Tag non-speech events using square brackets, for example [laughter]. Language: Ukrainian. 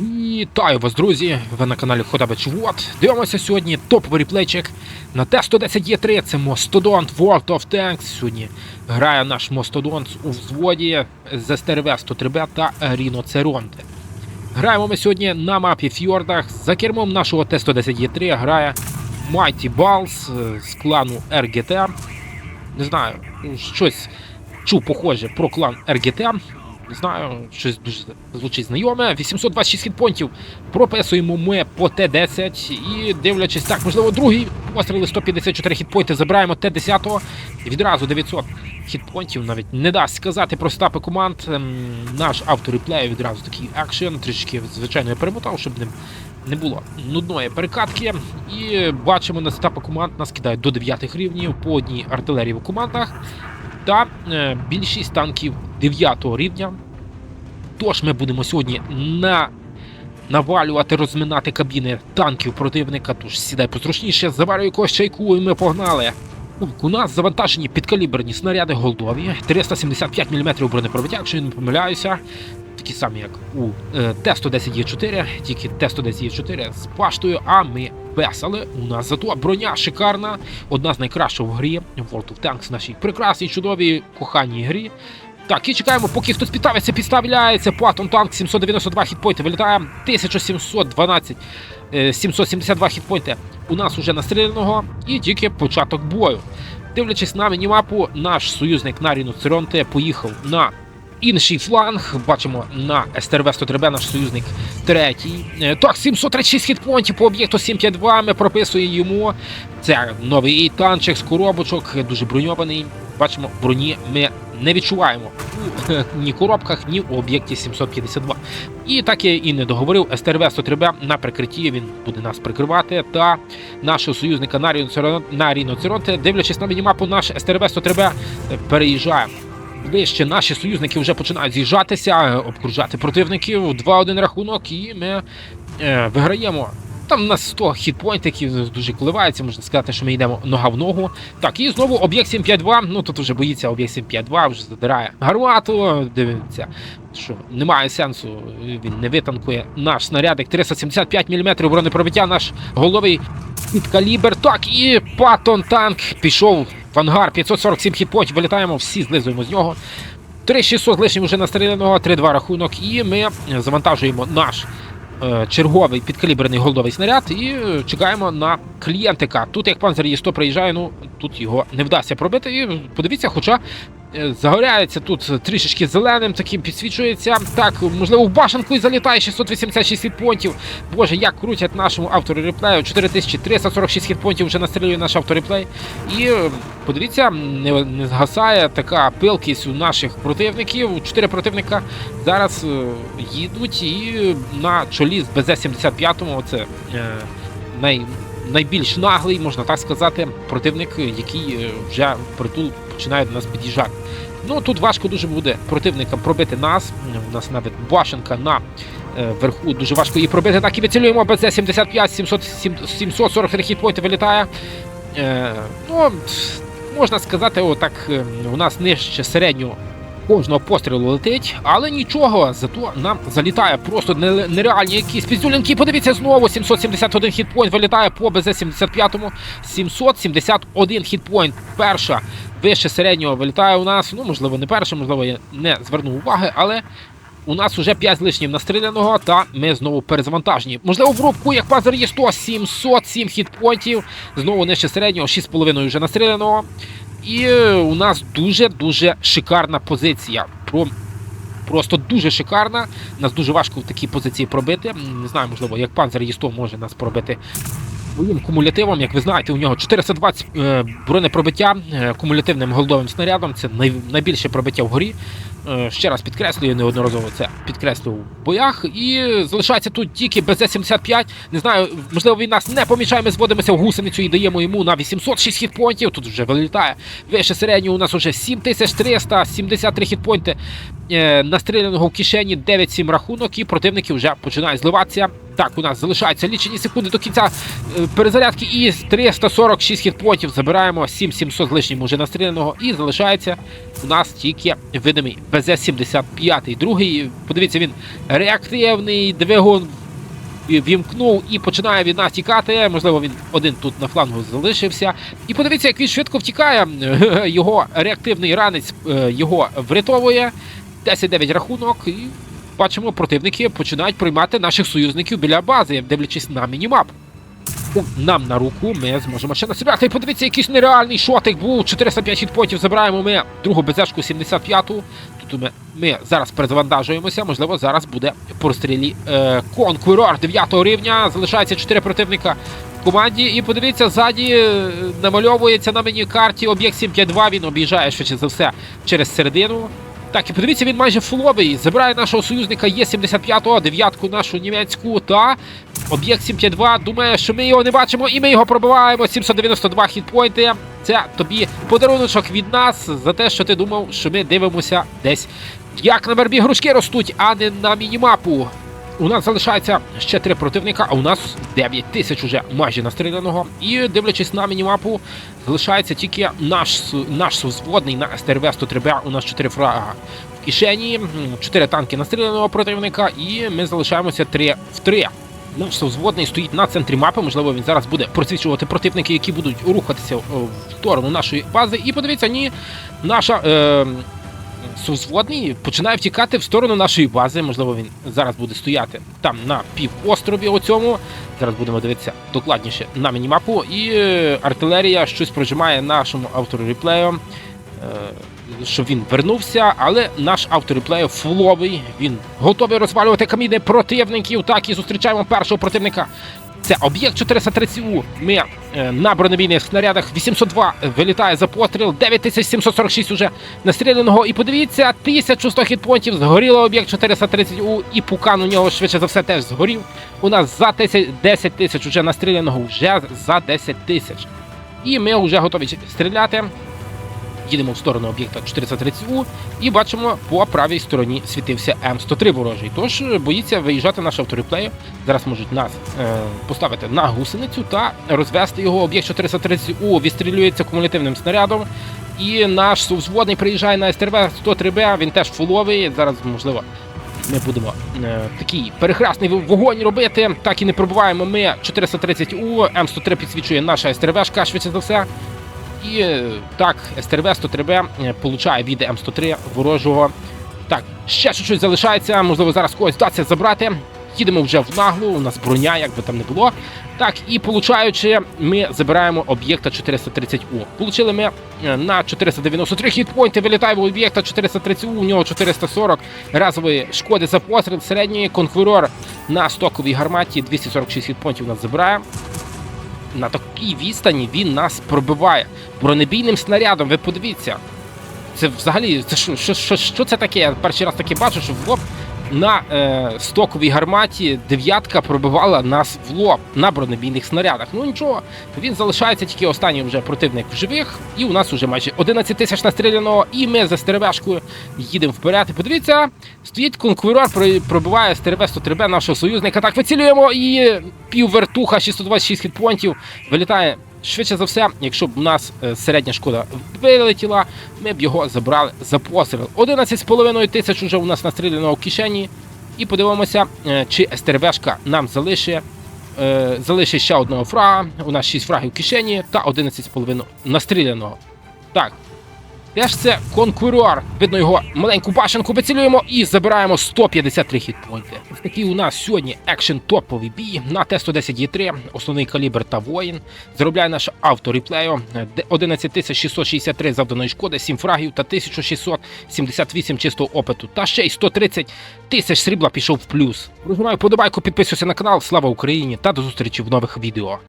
Вітаю вас, друзі! Ви на каналі Ходабич Вот. Дивимося сьогодні топовий реплейчик на Т-110Е3. Це Мостодонт World of Tanks. Сьогодні грає наш Мостодонт у взводі з СТРВ 103Б та Ріноцеронте. Граємо ми сьогодні на мапі Фьордах. За кермом нашого Т-110Е3 грає Mighty Balls е, з клану РГТ. Не знаю, щось чув похоже про клан РГТ. Не знаю, щось дуже звучить знайоме. 826 хітпонтів. Прописуємо ми по Т-10 і дивлячись так, можливо, другий постріли 154 хітпойнти забираємо Т-10 відразу 900 хітпонтів. Навіть не дасть сказати про стапи команд. Ем, Наш автореплей відразу такий екшен, трішки звичайно я перемотав, щоб не, не було нудної перекатки. І бачимо на стапи команд. Нас кидають до 9 рівнів по одній артилерії в командах. Та е, більшість танків 9 рівня. Тож ми будемо сьогодні на навалювати, розминати кабіни танків противника. Тож сідай позручніше, заварюй якогось чайку, і ми погнали. У нас завантажені підкаліберні снаряди голдові, 375 мм бронепробиття, якщо я не помиляюся. Такі самі, як у е, Т-110Е4, тільки Т-110Е4 з паштою, а ми без. У нас зато броня шикарна, одна з найкращих в грі World of Tanks в нашій прекрасній, чудовій, коханій грі. Так, і чекаємо, поки хтось підставиться, підставляється. Паттон танк 792 хітпойнти вилітає. 1712, е, 772 хітпойнти у нас уже настріляного і тільки початок бою. Дивлячись на мінімапу, наш союзник Наріну Церонте поїхав на інший фланг. Бачимо на СТРВ 103Б наш союзник третій. Е, Так, 736 хітпонтів по об'єкту 752 ми прописуємо йому. Це новий танчик з коробочок, дуже броньований. Бачимо, броні ми не відчуваємо [laughs] ні коробках, ні у об'єкті 752. І так я і не договорив. СТРВ 103Б на прикритті він буде нас прикривати. Та нашого союзника на Ріноцеронте, дивлячись на мінімапу, наш СТРВ 103Б переїжджає. Ближче наші союзники вже починають з'їжджатися, обкружати противників. 2-1 рахунок, і ми е, виграємо. Там у нас 100 хітпойнтиків дуже коливається, можна сказати, що ми йдемо нога в ногу. Так, і знову об'єкт 752. Ну тут вже боїться об'єкт 752, вже задирає гармату. Дивиться, що немає сенсу, він не витанкує наш снарядик 375 мм бронепробиття, наш головий підкалібр. Так, і Паттон танк пішов в ангар 547 хітпонтів, вилітаємо, всі злизуємо з нього. 3600 лишнім вже настріляного, 3-2 рахунок, і ми завантажуємо наш черговий підкаліберний голдовий снаряд і е, чекаємо на клієнтика. Тут як панзер є 100 приїжджає, ну тут його не вдасться пробити. І подивіться, хоча е, загоряється тут трішечки зеленим, таким підсвічується. Так, можливо, в башенку і залітає 686 хітпонтів. Боже, як крутять нашому автору реплею. 4346 хітпонтів вже настрілює наш автореплей. І е, подивіться, не, не згасає така пилкість у наших противників. Чотири противника зараз е, їдуть і на чолі з БЗ-75, це е, най, найбільш наглий, можна так сказати, противник, який е, вже притул починає до нас під'їжджати. Ну тут важко дуже буде противникам пробити нас. У нас навіть башенка на е, верху дуже важко її пробити. Так і вицілюємо БЗ-75, 700, 743 хітпойнти вилітає. Е, ну, можна сказати, отак, е, у нас нижче середнього кожного пострілу летить, але нічого, зато нам залітає просто нереальні якісь піздюлінки. Подивіться знову, 771 хітпойнт вилітає по БЗ-75, 771 хітпойнт. Перша вище середнього вилітає у нас. Ну, можливо, не перша, можливо, я не звернув уваги, але у нас уже 5 з лишнім настріляного, та ми знову перезавантажені. Можливо, в рубку, як пазер є 100, 707 хітпойнтів. Знову нижче середнього, 6,5 вже настріляного. І у нас дуже-дуже шикарна позиція. Про... Просто дуже шикарна. Нас дуже важко в такій позиції пробити. Не знаю, можливо, як панзер Є100 може нас пробити своїм кумулятивом. Як ви знаєте, у нього 420 е, бронепробиття е, кумулятивним голдовим снарядом. Це най... найбільше пробиття вгорі. Е, ще раз підкреслюю, неодноразово це підкреслював в боях. І залишається тут тільки БЗ-75. Не знаю, можливо, він нас не помічає. Ми зводимося в гусеницю і даємо йому на 806 хітпойнтів. Тут вже вилітає. Вище середнього у нас вже 7373 хітпойнти. Е, настріляного в кишені 9-7 рахунок, і противники вже починають зливатися. Так, у нас залишаються лічені секунди до кінця е, перезарядки і 346 хітпотів. Забираємо 7700 з лишнім уже настріляного і залишається у нас тільки видимий БЗ-75. Другий, подивіться, він реактивний двигун вімкнув і починає від нас тікати. Можливо, він один тут на флангу залишився. І подивіться, як він швидко втікає. [laughs] Його реактивний ранець е, його врятовує. 10-9 рахунок. І бачимо, противники починають приймати наших союзників біля бази, дивлячись на мінімап. Нам на руку ми зможемо ще. І подивіться, якийсь нереальний шотик був. 405 хітпотів забираємо ми другу безешку 75-ту. Тут ми, ми зараз перезавантажуємося. Можливо, зараз буде по розстрілі е, Конкурор 9 рівня. Залишається 4 противника в команді. І подивіться, ззаді е, намальовується на мені карті об'єкт 752. Він об'їжджає швидше за все через середину. Так, і подивіться, він майже фуловий. Забирає нашого союзника Є75, дев'ятку нашу німецьку та об'єкт 752. Думає, що ми його не бачимо, і ми його пробиваємо. 792 хітпойнти. Це тобі подаруночок від нас за те, що ти думав, що ми дивимося десь. Як на вербі грушки ростуть, а не на мінімапу. У нас залишається ще три противника, а у нас 9 тисяч уже майже настріляного. І дивлячись на мінімапу, залишається тільки наш наш сузводний на СТРВ 103 б У нас 4 фрага в кишені, 4 танки настріляного противника, і ми залишаємося 3 в 3. Наш сузводний стоїть на центрі мапи. Можливо, він зараз буде просвічувати противники, які будуть рухатися в сторону нашої бази. І подивіться, ні, наша. Е, Сузводний починає втікати в сторону нашої бази. Можливо, він зараз буде стояти там на півострові оцьому. Зараз будемо дивитися докладніше на мінімапу. І е, артилерія щось прожимає нашому автору реплею, е, щоб він вернувся. Але наш автор реплею фуловий. Він готовий розвалювати каміни противників. Так і зустрічаємо першого противника. Це об'єкт 430У. Ми е, на бронебійних снарядах 802 вилітає за постріл, 9746 уже настріляного. І подивіться, 1100 хітпонтів згоріло об'єкт 430У, і пукан у нього швидше за все теж згорів. У нас за 10 10 тисяч уже настріляного, вже за 10 тисяч. І ми вже готові стріляти. Їдемо в сторону об'єкта 430У і бачимо, по правій стороні світився М103 ворожий. Тож е, боїться виїжджати наш автореплею. Зараз можуть нас е, поставити на гусеницю та розвести його. Об'єкт 430У відстрілюється кумулятивним снарядом. І наш сувзводний приїжджає на СТРВ 103Б, він теж фуловий. Зараз, можливо, ми будемо е, такий перехресний вогонь робити. Так і не пробуваємо ми 430У, М103 підсвічує наша СТРВшка, швидше за все. І е, так, СТРВ 103Б е, получає від М103 ворожого. Так, ще щось залишається, можливо, зараз когось вдасться забрати. Їдемо вже в наглу, у нас броня, як би там не було. Так, і получаючи, ми забираємо об'єкта 430У. Получили ми е, на 493 хітпойнти, вилітає в об'єкта 430У, у нього 440 разової шкоди за постріл. Середній конкурор на стоковій гарматі 246 хітпойнтів нас забирає на такій відстані він нас пробиває бронебійним снарядом. Ви подивіться. Це взагалі це що, що, що, що це таке? Я перший раз таке бачу, що в лоб на е, стоковій гарматі дев'ятка пробивала нас в лоб на бронебійних снарядах. Ну нічого, він залишається тільки останній вже противник в живих, і у нас вже майже 11 тисяч настріляного, і ми за стеревешкою їдемо вперед. Подивіться, стоїть конкурор, пробиває стереве 103Б нашого союзника. Так, вицілюємо і піввертуха, 626 хітпонтів, вилітає. Швидше за все, якщо б у нас е, середня шкода вилетіла, ми б його забрали за постріл. 11,5 тисяч уже у нас настріляно в кишені. І подивимося, е, чи СТРВшка нам залишить, е, залишить ще одного фрага. У нас 6 фрагів в кишені та 11,5 настріляного. Так. Теж це конкурор. Видно його маленьку башенку вицілюємо і забираємо 153 хітпойнти. Ось такий у нас сьогодні екшен топовий бій на Т-110Е3, основний калібр та воїн. Заробляє наш авторіплею 11663 завданої шкоди, 7 фрагів та 1678 чистого опиту. Та ще й 130 тисяч срібла пішов в плюс. Прожимаю подобайку, підписуйся на канал. Слава Україні та до зустрічі в нових відео.